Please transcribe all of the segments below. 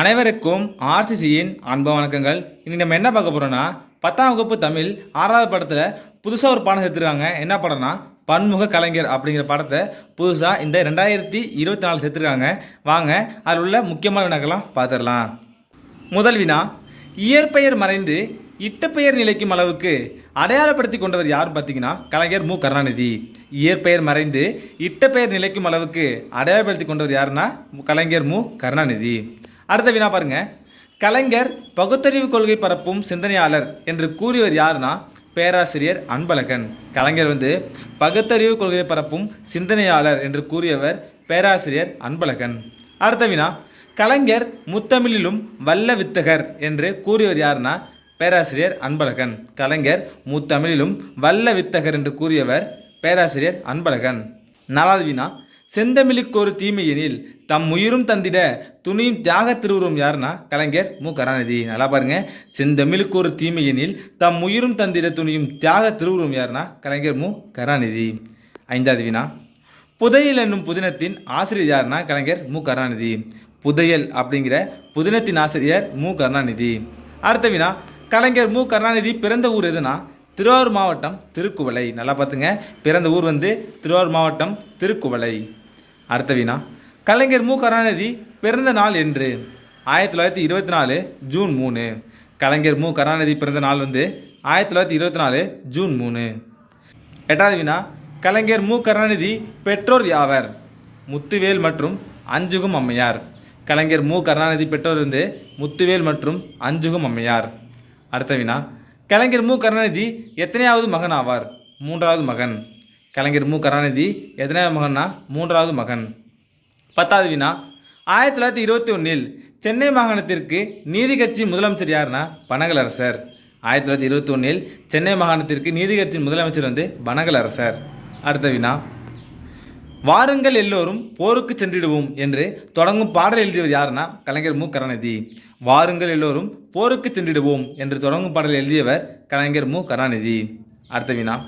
அனைவருக்கும் ஆர்சிசியின் அன்பு வணக்கங்கள். இன்றைக்கி நம்ம என்ன பார்க்க போகிறோன்னா பத்தாம் வகுப்பு தமிழ் ஆறாவது படத்தில் புதுசாக ஒரு பாடம் சேர்த்துருக்காங்க என்ன படம்னா பன்முக கலைஞர் அப்படிங்கிற படத்தை புதுசாக இந்த ரெண்டாயிரத்தி இருபத்தி நாலு சேர்த்துருக்காங்க வாங்க அதில் உள்ள முக்கியமான வினாக்கெல்லாம் பார்த்துடலாம். முதல் வினா இயற்பெயர் மறைந்து இட்டப்பெயர் நிலைக்கும் அளவுக்கு அடையாளப்படுத்தி கொண்டவர் யாருன்னு பார்த்தீங்கன்னா கலைஞர் மு. கருணாநிதி. இயற்பெயர் மறைந்து இட்டப்பெயர் நிலைக்கும் அளவுக்கு அடையாளப்படுத்தி கொண்டவர் யாருன்னா கலைஞர் மு. கருணாநிதி. அடுத்த வினா பாருங்க. கலைஞர் பகுத்தறிவு கொள்கை பரப்பும் சிந்தனையாளர் என்று கூறியவர் யாருன்னா பேராசிரியர் அன்பழகன். கலைஞர் வந்து பகுத்தறிவு கொள்கை பரப்பும் சிந்தனையாளர் என்று கூறியவர் பேராசிரியர் அன்பழகன். அடுத்த வினா கலைஞர் முத்தமிழிலும் வல்ல வித்தகர் என்று கூறியவர் யாருன்னா பேராசிரியர் அன்பழகன். கலைஞர் முத்தமிழிலும் வல்ல வித்தகர் என்று கூறியவர் பேராசிரியர் அன்பழகன். நாலாவது வினா செந்தமிழுக்கு ஒரு தீமையெனில் தம் உயிரும் தந்திட துணியும் தியாக திருவுருவம் யாருன்னா கலைஞர் மு. கருணாநிதி. நல்லா பாருங்க. செந்தமிழுக்கு ஒரு தீமையெனில் தம் உயிரும் தந்திட துணியும் தியாக திருவுருவம் யாருன்னா கலைஞர் மு. கருணாநிதி. ஐந்தாவது வினா புதையல் என்னும் புதினத்தின் ஆசிரியர் யாருன்னா கலைஞர் மு. கருணாநிதி. புதையல் அப்படிங்கிற புதினத்தின் ஆசிரியர் மு. கருணாநிதி. அடுத்த வினா கலைஞர் மு. கருணாநிதி பிறந்த ஊர் எதுனா திருவாரூர் மாவட்டம் திருக்குவளை. நல்லா பார்த்துங்க. பிறந்த ஊர் வந்து திருவாரூர் மாவட்டம் திருக்குவளை. அடுத்த வினா கலைஞர் மு. கருணாநிதி பிறந்த நாள் என்று. ஆயிரத்தி தொள்ளாயிரத்தி இருபத்தி நாலு ஜூன் மூணு. கலைஞர் மு. கருணாநிதி பிறந்த நாள் வந்து ஆயிரத்தி தொள்ளாயிரத்தி இருபத்தி நாலு ஜூன் மூணு. எட்டாவது வினா கலைஞர் மு. கருணாநிதி பெற்றோர் யாவர்? முத்துவேல் மற்றும் அஞ்சுகும் அம்மையார். கலைஞர் மு. கருணாநிதி பெற்றோர் வந்து முத்துவேல் மற்றும் அஞ்சுகும் அம்மையார். அடுத்த வினா கலைஞர் மு. கருணாநிதி எத்தனையாவது மகன் ஆவார்? மூன்றாவது மகன். கலைஞர் மு. கருணாநிதி எத்தனாவது மகன்னா? மூன்றாவது மகன். பத்தாவது வினா ஆயிரத்தி தொள்ளாயிரத்தி இருபத்தி ஒன்றில் சென்னை மாகாணத்திற்கு நீதி கட்சி முதலமைச்சர் யாருன்னா? பனகலரசர் ஆயிரத்தி தொள்ளாயிரத்தி இருபத்தி ஒன்றில் சென்னை மாகாணத்திற்கு நீதி கட்சியின் முதலமைச்சர் வந்து பனகலரசர் அடுத்த வினா வாருங்கள் எல்லோரும் போருக்கு சென்றிடுவோம் என்று தொடங்கும் பாடல் எழுதியவர் யாருன்னா? கலைஞர் மு. கருணாநிதி. வாருங்கள் எல்லோரும் போருக்கு சென்றிடுவோம் என்று தொடங்கும் பாடல் எழுதியவர் கலைஞர் மு. கருணாநிதி. அடுத்த வினா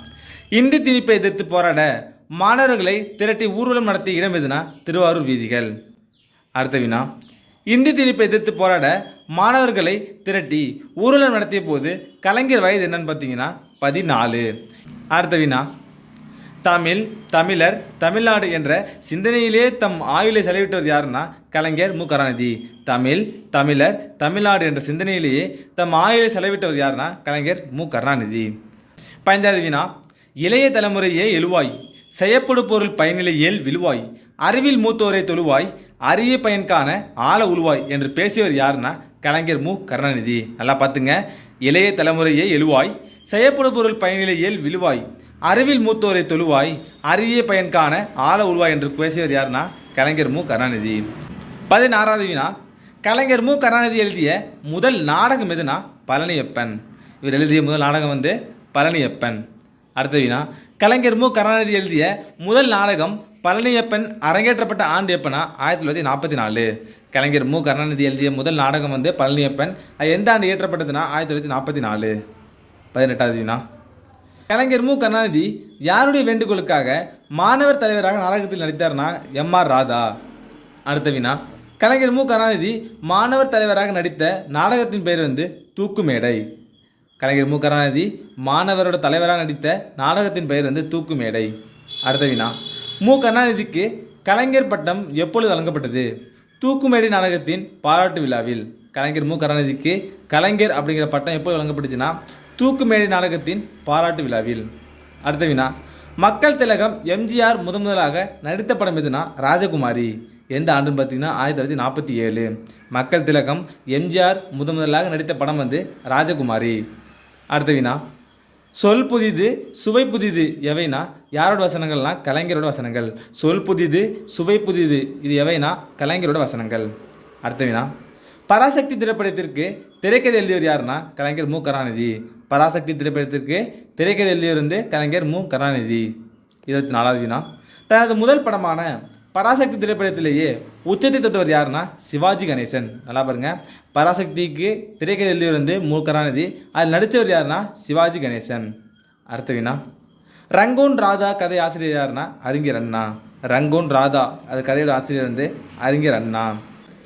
இந்தி திணிப்பை எதிர்த்து போராட மாணவர்களை திரட்டி ஊர்வலம் நடத்திய இடம் எதுனா? திருவாரூர் வீதிகள். அடுத்த வினா இந்தி திணிப்பை எதிர்த்து போராட மாணவர்களை திரட்டி ஊர்வலம் நடத்திய போது கலைஞர் வயது என்னன்னு பார்த்தீங்கன்னா பதினாலு. அடுத்த வினா தமிழ் தமிழர் தமிழ்நாடு என்ற சிந்தனையிலே தம் ஆயுளை செலவிட்டவர் யாருன்னா? கலைஞர் மு. கருணாநிதி. தமிழ் தமிழர் தமிழ்நாடு என்ற சிந்தனையிலேயே தம் ஆயுளை செலவிட்டவர் யாருன்னா? கலைஞர் மு. கருணாநிதி. பதினைந்தாவது வினா இளைய தலைமுறையே எழுவாய். செய்யப்படு பொருள் பயனிலையேல் விழுவாய். அறிவில் மூத்தோரை தொழுவாய். அரிய பயன்கான ஆழ உழுவாய் என்று பேசியவர் யாருன்னா கலைஞர் மு. கருணாநிதி. நல்லா பார்த்துங்க. இளைய தலைமுறையே எழுவாய். செய்யப்படு பொருள் பயனிலையேல் விழுவாய். அறிவில் மூத்தோரை தொழுவாய். அரிய பயன்கான ஆழ உழுவாய் என்று பேசியவர் யாருன்னா கலைஞர் மு. கருணாநிதி. பதினாறாவது வினா கலைஞர் மு. கருணாநிதி எழுதிய முதல் நாடகம் எதுனா பழனியப்பன். இவர் எழுதிய முதல் நாடகம் வந்து பழனியப்பன். அடுத்த வினா கலைஞர் மு. கருணாநிதி எழுதிய முதல் நாடகம் பழனியப்பன் அரங்கேற்றப்பட்ட ஆண்டு எப்பனா? ஆயிரத்தி தொள்ளாயிரத்தி நாற்பத்தி நாலு. கலைஞர் மு. கருணாநிதி எழுதிய முதல் நாடகம் வந்து பழனியப்பன். அது எந்த ஆண்டு இயற்றப்பட்டதுன்னா? ஆயிரத்தி தொள்ளாயிரத்தி நாற்பத்தி நாலு. பதினெட்டாவது வினா கலைஞர் மு. கருணாநிதி யாருடைய வேண்டுகோளுக்காக மாணவர் தலைவராக நாடகத்தில் நடித்தார்னா? எம். ஆர். ராதா. அடுத்த வினா கலைஞர் மு. கருணாநிதி மாணவர் தலைவராக நடித்த நாடகத்தின் பெயர் வந்து தூக்குமேடை. கலைஞர் மு. கருணாநிதி மாணவரோட தலைவராக நடித்த நாடகத்தின் பெயர் வந்து தூக்குமேடை அடுத்த வினா மு. கருணாநிதிக்கு கலைஞர் பட்டம் எப்பொழுது வழங்கப்பட்டது? தூக்குமேடை நாடகத்தின் பாராட்டு விழாவில். கலைஞர் மு. கருணாநிதிக்கு கலைஞர் அப்படிங்கிற பட்டம் எப்போது வழங்கப்பட்டுச்சுன்னா தூக்குமேடை நாடகத்தின் பாராட்டு விழாவில். அடுத்த வினா மக்கள் திலகம் எம்ஜிஆர் முதன் முதலாக நடித்த படம் எதுனா ராஜகுமாரி. எந்த ஆண்டுன்னு பார்த்தீங்கன்னா ஆயிரத்தி தொள்ளாயிரத்தி நாற்பத்தி ஏழு. மக்கள் திலகம் எம்ஜிஆர் முதன் முதலாக நடித்த படம் வந்து ராஜகுமாரி. அடுத்த வினா சொல் புதிது சுவை புதிது எவைனா? யாரோட வசனங்கள்னா? கலைஞரோட வசனங்கள். சொல் புதிது சுவை புதிது இது எவைனா? கலைஞரோட வசனங்கள். அடுத்த வினா பராசக்தி திரைப்படத்திற்கு திரைக்கதை எழுதியவர் யாருன்னா? கலைஞர் மு. கருணாநிதி. பராசக்தி திரைப்படத்திற்கு திரைக்கதை எழுதியவர் வந்து கலைஞர் மு. கருணாநிதி. இருபத்தி நாலாவது வினா தனது முதல் படமான பராசக்தி திரைப்படத்திலேயே உச்சத்தை தொட்டவர் யாருன்னா சிவாஜி கணேசன். நல்லா பாருங்கள் பராசக்திக்கு திரைக்கதை எழுதியவர் வந்து மு கருணாநிதி அதில் நடித்தவர் யாருன்னா சிவாஜி கணேசன். அடுத்த வினா. ரங்கோன் ராதா கதை ஆசிரியர் யாருன்னா அறிஞர் அண்ணா. ரங்கோன் ராதா அது கதையோட ஆசிரியர் வந்து அறிஞர் அண்ணா.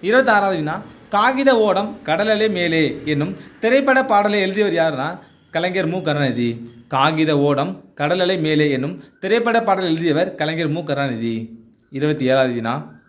இருபத்தாறாவது வினா. காகித ஓடம் கடலலே மேலே என்னும் திரைப்பட பாடலை எழுதியவர் யாருன்னா கலைஞர் மு கருணாநிதி காகித ஓடம் கடலலை மேலே என்னும் திரைப்பட பாடல் எழுதியவர் கலைஞர் மு கருணாநிதி இருபத்தி ஏழாவது வினா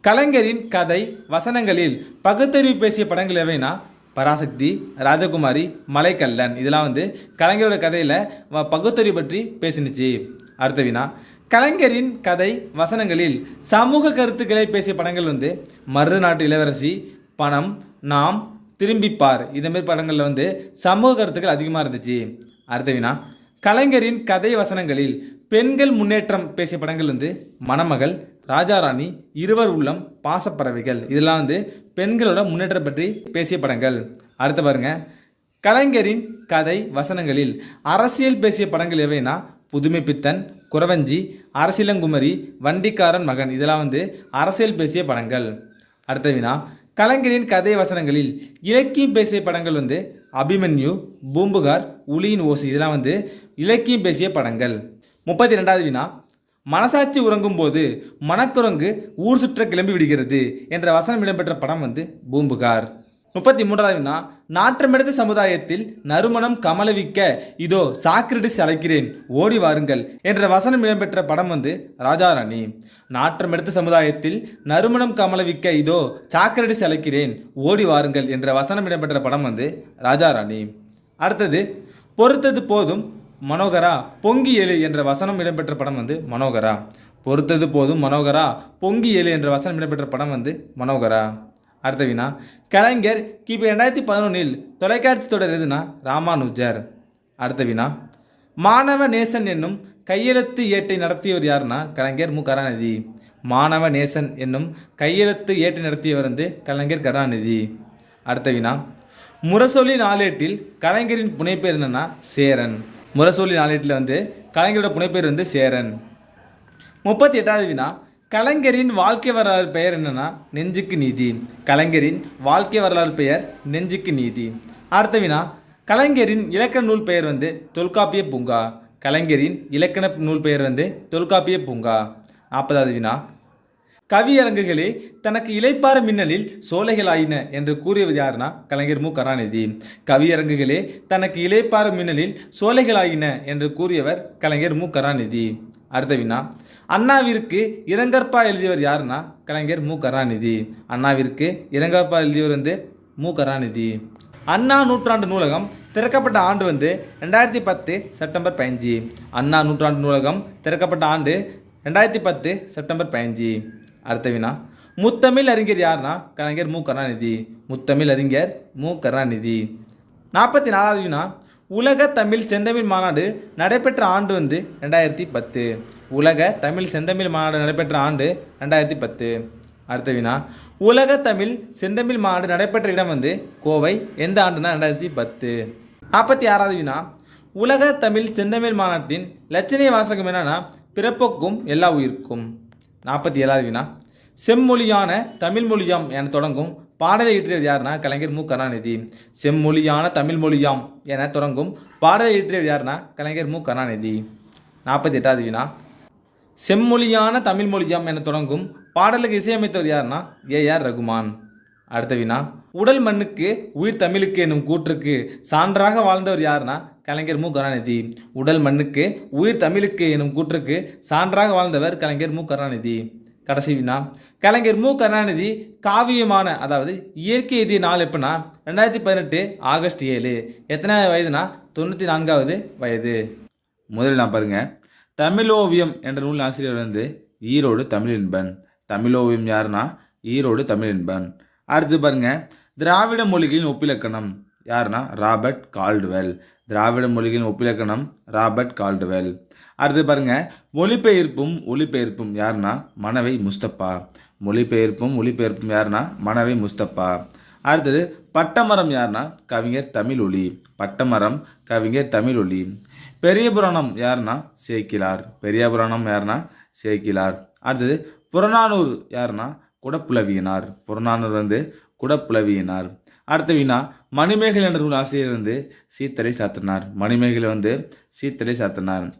கலைஞரின் கதை வசனங்களில் பகுத்தறிவு பேசிய படங்கள் எவைனா? பராசக்தி ராஜகுமாரி மலைக்கல்லன். இதெல்லாம் வந்து கலைஞரோட கதையில் வ- பகுத்தறிவு பற்றி பேசினுச்சு. அடுத்த வினா கலைஞரின் கதை வசனங்களில் சமூக கருத்துக்களை பேசிய படங்கள் வந்து மருது நாட்டு இளவரசி பணம் நாம் திரும்பிப்பார். இதேமாரி படங்களில் வந்து சமூக கருத்துக்கள் அதிகமாக இருந்துச்சு. அடுத்த வினா கலைஞரின் கதை வசனங்களில் பெண்கள் முன்னேற்றம் பேசிய படங்கள் வந்து மணமகள் ராஜாராணி இருவர் உள்ளம் பாசப்பறவைகள். இதெல்லாம் வந்து பெண்களோட முன்னேற்றம் பற்றி பேசிய படங்கள். அடுத்து பாருங்க. கலைஞரின் கதை வசனங்களில் அரசியல் பேசிய படங்கள் எவைனா? புதுமை பித்தன் குறவஞ்சி அரசியலங்குமரி வண்டிக்காரன் மகன். இதெல்லாம் வந்து அரசியல் பேசிய படங்கள். அடுத்த வினா கலைஞரின் கதை வசனங்களில் இலக்கியம் பேசிய படங்கள் வந்து அபிமன்யு பூம்புகார் உளியின் ஓசை. இதெல்லாம் வந்து இலக்கியம் பேசிய படங்கள். முப்பத்தி ரெண்டாவது வினா மனசாட்சி உறங்கும் போது மனக்குரங்கு ஊர் சுற்ற கிளம்பி விடுகிறது என்ற வசனம் இடம்பெற்ற படம் வந்து பூம்புகார். முப்பத்தி மூன்றாவது வினா நாற்றமெடுத்த சமுதாயத்தில் நறுமணம் கமலவிக்க இதோ சாக்கிரடிஸ் அழைக்கிறேன் ஓடி வாருங்கள் என்ற வசனம் இடம்பெற்ற படம் வந்து ராஜாராணி நாற்றமெடுத்த சமுதாயத்தில் நறுமணம் கமலவிக்க இதோ சாக்கிரடிஸ் அழைக்கிறேன் ஓடி வாருங்கள் என்ற வசனம் இடம்பெற்ற படம் வந்து ராஜாராணி அடுத்தது பொறுத்தது போதும் மனோகரா பொங்கி எழு என்ற வசனம் இடம்பெற்ற படம் வந்து மனோகரா. பொறுத்தது போதும் மனோகரா பொங்கி எழு என்ற வசனம் இடம்பெற்ற படம் வந்து மனோகரா. அடுத்த வினா கலைஞர் கிபி ரெண்டாயிரத்தி பதினொன்றில் தொலைக்காட்சி தொடர் எதுனா? ராமானுஜர். அடுத்த வினா மாணவ நேசன் என்னும் கையெழுத்து ஏட்டை நடத்தியவர் யாருன்னா? கலைஞர் மு. கருணாநிதி. மாணவ நேசன் என்னும் கையெழுத்து ஏட்டை நடத்தியவர் வந்து கலைஞர் கருணாநிதி. அடுத்த வினா முரசொலி நாளேட்டில் கலைஞரின் புனைப்பேர் என்னன்னா? சேரன். முரசொலி நாளேட்டில் வந்து கலைஞரோட புனைப்பேர் வந்து சேரன். முப்பத்தி எட்டாவது வினா கலைஞரின் வாழ்க்கை வரலாறு பெயர் என்னென்னா நெஞ்சுக்கு நீதி. கலைஞரின் வாழ்க்கை வரலாறு பெயர் நெஞ்சுக்கு நீதி. அடுத்த வினா கலைஞரின் இலக்கண நூல் பெயர் வந்து தொல்காப்பிய பூங்கா. கலைஞரின் இலக்கண நூல் பெயர் வந்து தொல்காப்பிய பூங்கா. நாற்பதாவது வினா கவியரங்குகளே தனக்கு இலைப்பார மின்னலில் சோலைகளாயின என்று கூறியவர் யாருன்னா கலைஞர் மு. கருணாநிதி. கவியரங்குகளே தனக்கு இலைப்பார மின்னலில் சோலைகளாயின என்று கூறியவர் கலைஞர் மு. கருணாநிதி. அடுத்த வினா. அண்ணாவிற்கு இரங்கற்பா எழுதியவர் யாருன்னா கலைஞர் மு. கருணாநிதி. அண்ணாவிற்கு இரங்கற்பா எழுதியவர் வந்து மு. கருணாநிதி. அண்ணா நூற்றாண்டு நூலகம் திறக்கப்பட்ட ஆண்டு வந்து ரெண்டாயிரத்தி பத்து செப்டம்பர் பதினஞ்சு. அண்ணா நூற்றாண்டு நூலகம் திறக்கப்பட்ட ஆண்டு ரெண்டாயிரத்தி பத்து செப்டம்பர் பதினஞ்சு. அடுத்த வினா முத்தமிழ் அறிஞர் யாருன்னா கலைஞர் மு. கருணாநிதி. முத்தமிழ் அறிஞர் மு. கருணாநிதி. நாற்பத்தி நாலாவது வினா உலக தமிழ் செந்தமிழ் மாநாடு நடைபெற்ற ஆண்டு வந்து ரெண்டாயிரத்தி பத்து. உலக தமிழ் செந்தமிழ் மாநாடு நடைபெற்ற ஆண்டு ரெண்டாயிரத்தி பத்து. அடுத்த வினா உலக தமிழ் செந்தமிழ் மாநாடு நடைபெற்ற இடம் வந்து கோவை. எந்த ஆண்டுனா ரெண்டாயிரத்தி பத்து. நாற்பத்தி ஆறாவது வினா உலக தமிழ் செந்தமிழ் மாநாட்டின் லட்சணை வாசகம் என்னன்னா பிறப்புக்கும் எல்லா உயிர்க்கும். நாற்பத்தி ஏழாவது வினா. செம்மொழியான தமிழ் மொழியாம் என தொடங்கும் பாடலை இயற்றியவர் யாருன்னா கலைஞர் மு. கருணாநிதி. செம்மொழியான தமிழ் மொழியாம் என தொடங்கும் பாடலை இயற்றியவர் யாருன்னா கலைஞர் மு. கருணாநிதி. நாற்பத்தி எட்டாவது வினா. செம்மொழியான தமிழ் மொழியாம் என தொடங்கும் பாடலுக்கு இசையமைத்தவர் யாருன்னா ஏஆர் ரகுமான். அடுத்த வினா உடல் மண்ணுக்கு உயிர் தமிழுக்கு என்னும் கூற்றுக்கு சான்றாக வாழ்ந்தவர் யாருன்னா கலைஞர் மு. கருணாநிதி. உடல் மண்ணுக்கு உயிர் தமிழுக்கு எனும் கூற்றுக்கு சான்றாக வாழ்ந்தவர் கலைஞர் மு. கருணாநிதி. கடைசி வினா கலைஞர் மு. கருணாநிதி காவியமான அதாவது இயற்கை எழுதிய நாள் எப்படின்னா ரெண்டாயிரத்தி பதினெட்டு ஆகஸ்ட் ஏழு. எத்தனாவது வயதுனா தொண்ணூற்றி நான்காவது வயது. முதலில் நான் பாருங்க. தமிழ் ஓவியம் என்ற நூல் ஆசிரியர் வந்து ஈரோடு தமிழின்பன் தமிழ் ஓவியம் யாருன்னா ஈரோடு தமிழின்பன் அடுத்து பாருங்க. திராவிட மொழிகளின் ஒப்பிலக்கணம். யாருன்னா? Robert Caldwell. திராவிட மொழிகளின் ஒப்பிலக்கணம் ராபர்ட் கால்டுவெல். அடுத்து பாருங்க. மொழிபெயர்ப்பும் ஒளிபெயர்ப்பும் யாருன்னா? மனவை முஸ்தப்பா மொழிபெயர்ப்பும் ஒளிபெயர்ப்பும் யாருன்னா? மனவை முஸ்தப்பா அடுத்தது பட்டமரம் யாருன்னா? கவிஞர் தமிழ் ஒளி பட்டமரம் கவிஞர் தமிழ் ஒளி பெரிய புராணம் யாருன்னா? சேக்கிலார். பெரிய புராணம் யாருன்னா? சேக்கிலார். அடுத்தது புறநானூறு யாருன்னா? குடப்புலவியினார். புறநானூர் வந்து குடப்புலவியினார். அடுத்த வினா மணிமேகலை என்ற நூல் ஆசிரியர் வந்து சீத்தரை சாத்தினார். மணிமேகலை வந்து சீத்தரை சாத்தினார்.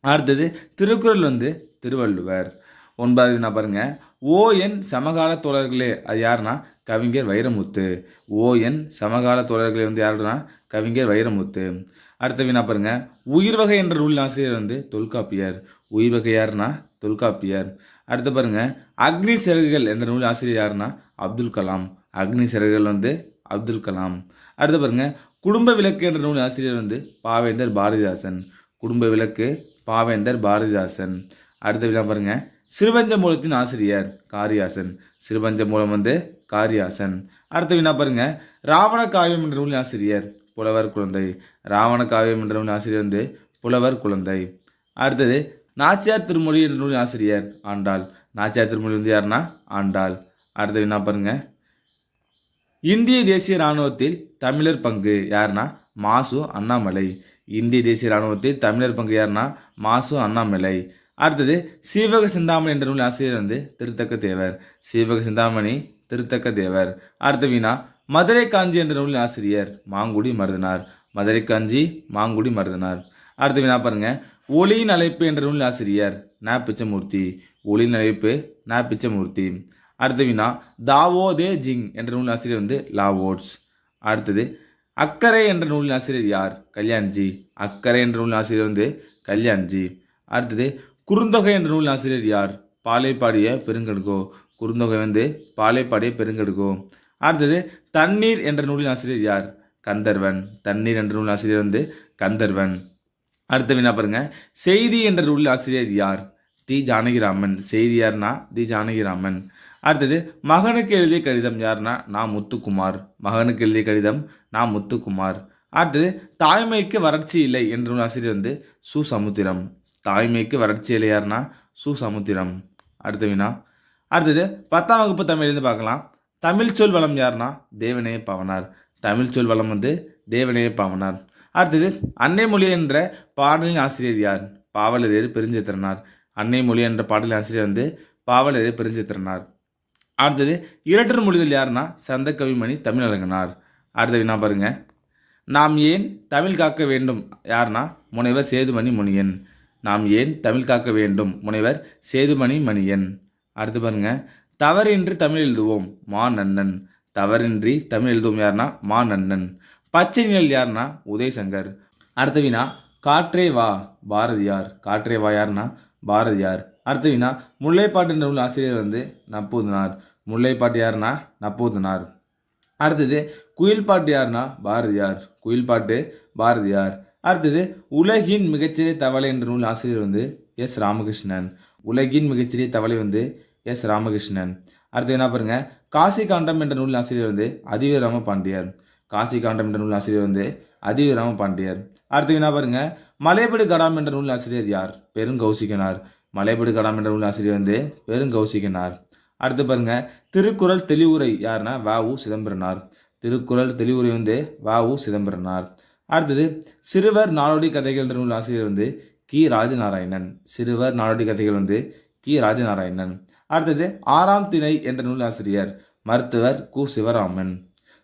அடுத்தது திருக்குறள் வந்து திருவள்ளுவர். ஒன்பதாவது நான் பாருங்க. ஓ என் சமகால தோழர்களே அது யாருன்னா? கவிஞர் வைரமுத்து. ஓ என் சமகால தோழர்களே வந்து யாருன்னா? கவிஞர் வைரமுத்து. அடுத்த வினா பாருங்க. உயிர் வகை என்ற நூல் ஆசிரியர் வந்து தொல்காப்பியர். உயிர் வகை யாருன்னா? தொல்காப்பியர். அடுத்து பாருங்க அக்னி சிறகுகள் என்ற நூல் ஆசிரியர் யாருன்னா? அப்துல் கலாம். அக்னி சிறகுகள் வந்து அப்துல் கலாம். அடுத்து பாருங்க குடும்ப விளக்கு என்ற நூல் ஆசிரியர் வந்து பாவேந்தர் பாரதிதாசன். குடும்ப விளக்கு பாவேந்தர் பாரதிதாசன். அடுத்த விழா பாருங்க சிறுபஞ்ச மூலத்தின் ஆசிரியர் காரியாசன். சிறுபஞ்ச மூலம் வந்து காரியாசன். அடுத்த வினா பாருங்க ராவண காவியம் என்ற நூல் ஆசிரியர் புலவர் குழந்தை. ராவண காவியம் என்ற நூல் ஆசிரியர் வந்து புலவர் குழந்தை. அடுத்தது நாச்சியார் திருமொழி என்ற ஆசிரியர் ஆண்டாள். நாச்சியார் திருமொழி வந்து யாருன்னா? ஆண்டாள். அடுத்தது என்ன பாருங்க. இந்திய தேசிய இராணுவத்தில் தமிழர் பங்கு யாருன்னா? மாசு அண்ணாமலை. இந்திய தேசிய இராணுவத்தில் தமிழர் பங்கு யாருன்னா? மாசு அண்ணாமலை. அடுத்தது சீவக சிந்தாமணி என்ற நூல் ஆசிரியர் வந்து திருத்தக்க தேவர் சீவக சிந்தாமணி திருத்தக்க தேவர் அடுத்த வீணா மதுரை காஞ்சி என்ற நூலின் ஆசிரியர் மாங்குடி மருதனார். மதுரை காஞ்சி மாங்குடி மருதனார். அடுத்த வீணா பாருங்கள் ஒளியின் அழைப்பு என்ற நூல் ஆசிரியர் நா பிச்சமூர்த்தி ஒளியின் அழைப்பு நா பிச்சமூர்த்தி அடுத்த வினா தாவோ தே ஜிங் என்ற நூல் ஆசிரியர் வந்து லாவோட்ஸ். அடுத்தது அக்கறை என்ற நூலின் ஆசிரியர் யார்? கல்யாண்ஜி. அக்கறை என்ற நூலின் ஆசிரியர் வந்து கல்யாண்ஜி. அடுத்தது குறுந்தொகை என்ற நூலின் ஆசிரியர் யார்? பாலைப்பாடிய பெருங்கடுகோ. குறுந்தொகை வந்து பாலைப்பாடிய பெருங்கடுகோ. அடுத்தது தண்ணீர் என்ற நூலின் ஆசிரியர் யார்? கந்தர்வன். தண்ணீர் என்ற நூல் ஆசிரியர் வந்து கந்தர்வன். அடுத்த வினா பாருங்க. செய்தி என்ற நூலில் ஆசிரியர் யார்? தி ஜானகிராமன். செய்தி யார்னா? தி ஜானகிராமன். அடுத்தது மகனுக்கு எழுதிய கடிதம் யாருன்னா நான் முத்துக்குமார். மகனுக்கு எழுதிய கடிதம் நான் முத்துக்குமார். அடுத்தது தாய்மைக்கு வறட்சி இல்லை என்ற நூல் ஆசிரியர் வந்து சு. சமுத்திரம். தாய்மைக்கு வறட்சி இல்லை யார்னா? சு. சமுத்திரம். அடுத்த வினா. அடுத்தது பத்தாம் வகுப்பு தமிழ்லேருந்து பார்க்கலாம். தமிழ் சொல் வளம் யாருன்னா தேவனைய பாவனார். தமிழ் சொல் வளம் வந்து தேவனைய பாவனார். அடுத்தது அன்னை மொழி என்ற பாடலின் ஆசிரியர் யார்? பாவலரேறு பெருஞ்சித்திரனார். அன்னை மொழி என்ற பாடலின் ஆசிரியர் வந்து பாவலரேறு பெருஞ்சித்திரனார். அடுத்தது இரட்டர் மொழிகள் யாருன்னா சந்த கவிமணி அடுத்தது அடுத்த வினா பாருங்க. நாம் ஏன் தமிழ் காக்க வேண்டும்? யாருன்னா முனைவர் சேதுமணி முனியன். நாம் ஏன் தமிழ் காக்க வேண்டும்? முனைவர் சேதுமணி மணியன். அடுத்து பாருங்க. தவறின்றி தமிழ் எழுதுவோம் மா நன்னன் தவறின்றி தமிழ் எழுதுவோம் யாருன்னா மா நன்னன் பச்சை நிழல் யாருன்னா உதயசங்கர். அடுத்த வினா காற்றே வா பாரதியார். காற்றே வா யாருன்னா பாரதியார். அடுத்த வினா முல்லைப்பாட்டு என்ற நூல் ஆசிரியர் வந்து நப்பூதனார் முல்லைப்பாட்டு யாருன்னா நப்பூதனார் அடுத்தது குயில் பாட்டு யாருன்னா பாரதியார். குயில் பாட்டு பாரதியார். அடுத்தது உலகின் மிகச்சிறிய தவளை என்ற நூல் ஆசிரியர் வந்து எஸ் ராமகிருஷ்ணன். உலகின் மிகச்சிறிய தவளை வந்து எஸ் ராமகிருஷ்ணன். அடுத்து என்ன பாருங்க காசி காண்டம் என்ற நூல் ஆசிரியர் வந்து அதிவீரராம பாண்டியர் காசி காண்டம் என்ற நூல் ஆசிரியர் வந்து அதிவிராம பாண்டியர். அடுத்து என்ன பாருங்க. மலைபடு கடாம் என்ற நூல் ஆசிரியர் யார்? பெருங்கௌசிகனார். மலைபடு கடாம் என்ற நூல் ஆசிரியர் வந்து பெருங்கௌசிகனார். அடுத்து பாருங்க. திருக்குறள் தெளிவுரை யாருன்னா வ. உ. சிதம்பரனார். திருக்குறள் தெளிவுரை வந்து வ. உ. சிதம்பரனார். அடுத்தது சிறுவர் நாடோடி கதைகள் என்ற நூல் ஆசிரியர் வந்து கி. ராஜநாராயணன். சிறுவர் நாடோடி கதைகள் வந்து கி. ராஜநாராயணன். அடுத்தது ஆறாம் திணை என்ற நூல் ஆசிரியர் மருத்துவர் கு. சிவராமன்.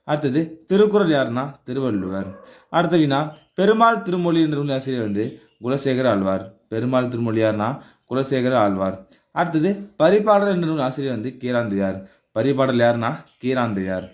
அடுத்தது திருக்குறள் யாருன்னா? திருவள்ளுவர். அடுத்த வினா பெருமாள் திருமொழி என்ற நூல் ஆசிரியர் வந்து குலசேகர ஆழ்வார். பெருமாள் திருமொழி யாருன்னா? குலசேகர ஆழ்வார். அடுத்தது பரிபாடல் என்ற நூல் ஆசிரியர் வந்து கீராந்தையார். பரிபாடல் யாருன்னா? கீராந்தையார்.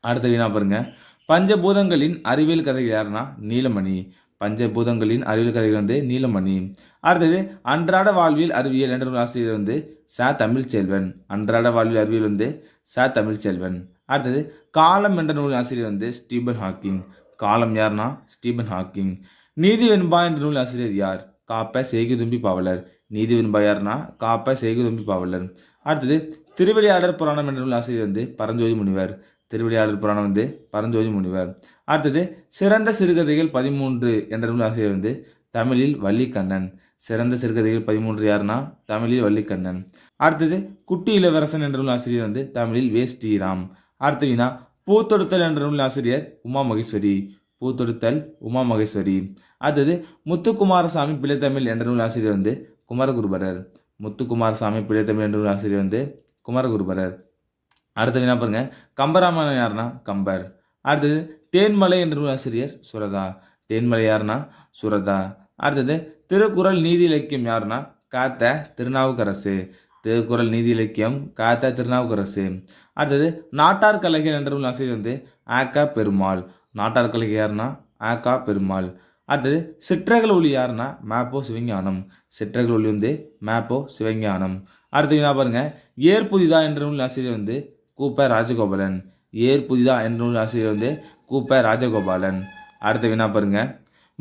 அடுத்த வினா பாருங்க. பஞ்சபூதங்களின் அறிவியல் கதைகள் யாருன்னா? நீலமணி. பஞ்சபூதங்களின் அறிவியல் கதைகள் வந்து நீலமணி. அடுத்தது அன்றாட வாழ்வியல் அறிவியல் என்ற ஆசிரியர் வந்து ச. தமிழ்ச்செல்வன். அன்றாட வாழ்வியல் அறிவியல் வந்து ச. தமிழ்ச்செல்வன். அடுத்தது காலம் என்ற நூல் ஆசிரியர் வந்து ஸ்டீபன் ஹாக்கிங். காலம் யார்னா? Stephen Hawking. நீதி வெண்பா என்ற நூல் ஆசிரியர் யார்? காப்ப செய்குதும்பி பாவலர். நீதி வெண்பா யாருன்னா காப்ப செய்குதும்பி பாவலர். அடுத்தது திருவிளையாடர் புராணம் என்ற நூல் ஆசிரியர் வந்து பரஞ்சோதி முனிவர். திருவிளையாடற் புராணம் வந்து பரஞ்சோதி முனிவர். அடுத்தது சிறந்த சிறுகதைகள் பதிமூன்று என்ற நூல் ஆசிரியர் வந்து தமிழில் வள்ளிக்கண்ணன். சிறந்த சிறுகதைகள் பதிமூன்று யாருன்னா தமிழில் வள்ளிக்கண்ணன். அடுத்தது குட்டி இளவரசன் என்ற நூல் ஆசிரியர் வந்து தமிழில் வே. ஸ்ரீராம். அடுத்த வினா பூத்தொடுத்தல் என்ற நூல் ஆசிரியர் உமா மகேஸ்வரி. பூத்தொடுத்தல் உமா மகேஸ்வரி. அடுத்தது முத்துக்குமாரசாமி பிள்ளைத்தமிழ் என்ற நூல் ஆசிரியர் வந்து குமரகுருபரர். முத்துக்குமாரசாமி பிள்ளைத்தமிழ் என்ற நூல் ஆசிரியர் வந்து குமரகுருபரர். அடுத்த வினா பாருங்க கம்பராமாயணம் யாருன்னா கம்பர். அடுத்தது தேன்மலை என்ற நூல் ஆசிரியர் சுரதா. தேன்மலை யாருன்னா சுரதா. அடுத்தது திருக்குறள் நீதி இலக்கியம் யாருன்னா காத்த திருநாவுக்கரசு. திருக்குறள் நீதி இலக்கியம் காத்தா திருநாவுக்கரசு. அடுத்தது நாட்டார் கலைகள் என்ற நூல் ஆசிரியர் வந்து ஆக்கா பெருமாள். நாட்டார் கலைகள் யாருன்னா? ஆக்கா பெருமாள். அடுத்தது சிற்றகல் ஒளி யாருன்னா? மேப்போ சிவஞானம். சிற்றகல் ஒளி வந்து மேப்போ சிவஞானம். அடுத்து என்ன பாருங்க ஏர் புதிதா என்ற நூல் ஆசிரியர் வந்து கூப்ப ராஜகோபாலன். ஏர் புதிதா என்ற நூல் ஆசிரியர் வந்து கூப்ப ராஜகோபாலன். அடுத்து வினா பாருங்க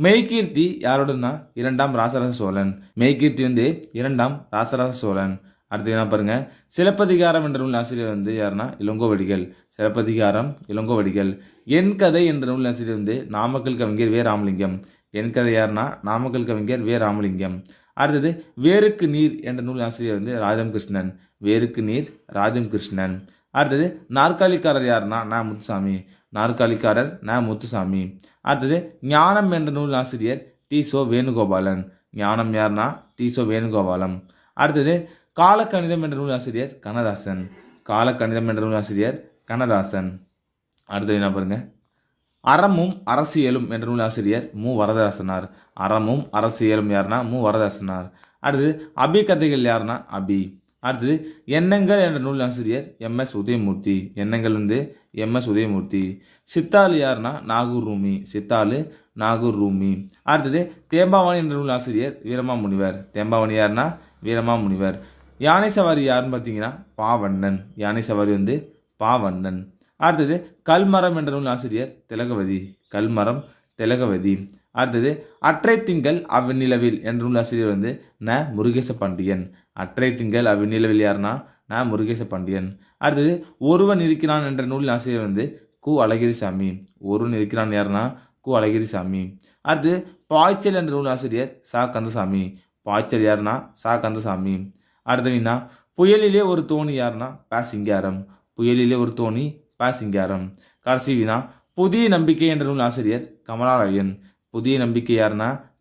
மெய்கீர்த்தி யாரோடனா இரண்டாம் ராசராச சோழன். மெய்கீர்த்தி வந்து இரண்டாம் ராசராச சோழன். அடுத்து என்ன பாருங்கள் சிலப்பதிகாரம் என்ற நூல் ஆசிரியர் வந்து யாருன்னா? இளங்கோவடிகள் சிலப்பதிகாரம் இளங்கோவடிகள் என் கதை என்ற நூல் ஆசிரியர் வந்து நாமக்கல் கவிஞர் வே. ராமலிங்கம். என் கதை யாருன்னா? நாமக்கல் கவிஞர் வே. ராமலிங்கம். அடுத்தது வேருக்கு நீர் என்ற நூல் ஆசிரியர் வந்து ராஜம் கிருஷ்ணன் வேருக்கு நீர் ராஜம் கிருஷ்ணன் அடுத்தது நாற்காலிக்காரர் யாருன்னா? நா. முத்துசாமி. நாற்காலிக்காரர் நா. முத்துசாமி. அடுத்தது ஞானம் என்ற நூல் ஆசிரியர் டி. சோ. வேணுகோபாலன். ஞானம் யாருன்னா? டி. சோ. வேணுகோபாலம். அடுத்தது காலக்கணிதம் என்ற நூல் ஆசிரியர் கண்ணதாசன். காலக்கணிதம் என்ற நூல் ஆசிரியர் கண்ணதாசன். அடுத்தது என்ன பாருங்க? அறமும் அரசியலும் என்ற நூல் ஆசிரியர் மு. வரதாசனார் அறமும் அரசியலும் யாருன்னா மு. வரதாசனார் அடுத்தது அபி கதைகள் யாருன்னா அபி. அடுத்தது எண்ணங்கள் என்ற நூல் ஆசிரியர் எம்எஸ் உதயமூர்த்தி. எண்ணங்கள் வந்து எம்எஸ் உதயமூர்த்தி. சித்தாலு யாருன்னா நாகூர் ரூமி சித்தாளு நாகூர் ரூமி அடுத்தது தேம்பாவணி என்ற நூல் ஆசிரியர் வீரமா முனிவர் தேம்பாவணி யாருன்னா வீரமா முனிவர் யானை சவாரி யாருன்னு பார்த்தீங்கன்னா பாவண்ணன். யானை சவாரி வந்து பாவண்ணன். அடுத்தது கல்மரம் என்ற நூல் ஆசிரியர் திலகவதி. கல்மரம் திலகவதி. அடுத்தது அற்றை திங்கள் அவ்விநிலவில் என்ற நூல் ஆசிரியர் வந்து ந. முருகேச பாண்டியன் அற்றை திங்கள் அவ்விநிலவில் யாருன்னா ந. முருகேச பாண்டியன் அடுத்தது ஒருவன் இருக்கிறான் என்ற நூல் ஆசிரியர் வந்து கு. அழகிரிசாமி. ஒருவன் இருக்கிறான் யாருன்னா கு. அழகிரிசாமி. அடுத்து பாய்ச்சல் என்ற நூல் ஆசிரியர் சா. கந்தசாமி. பாய்ச்சல் யாருன்னா சா. கந்தசாமி. அடுத்தவீங்கன்னா புயலிலே ஒரு தோணி யாருன்னா பா சிங்காரம் புயலிலே ஒரு தோணி பா சிங்காரம் கடைசி வினா புதிய நம்பிக்கை என்ற நூல் ஆசிரியர் கமலாலயன். புதிய நம்பிக்கை யாருன்னா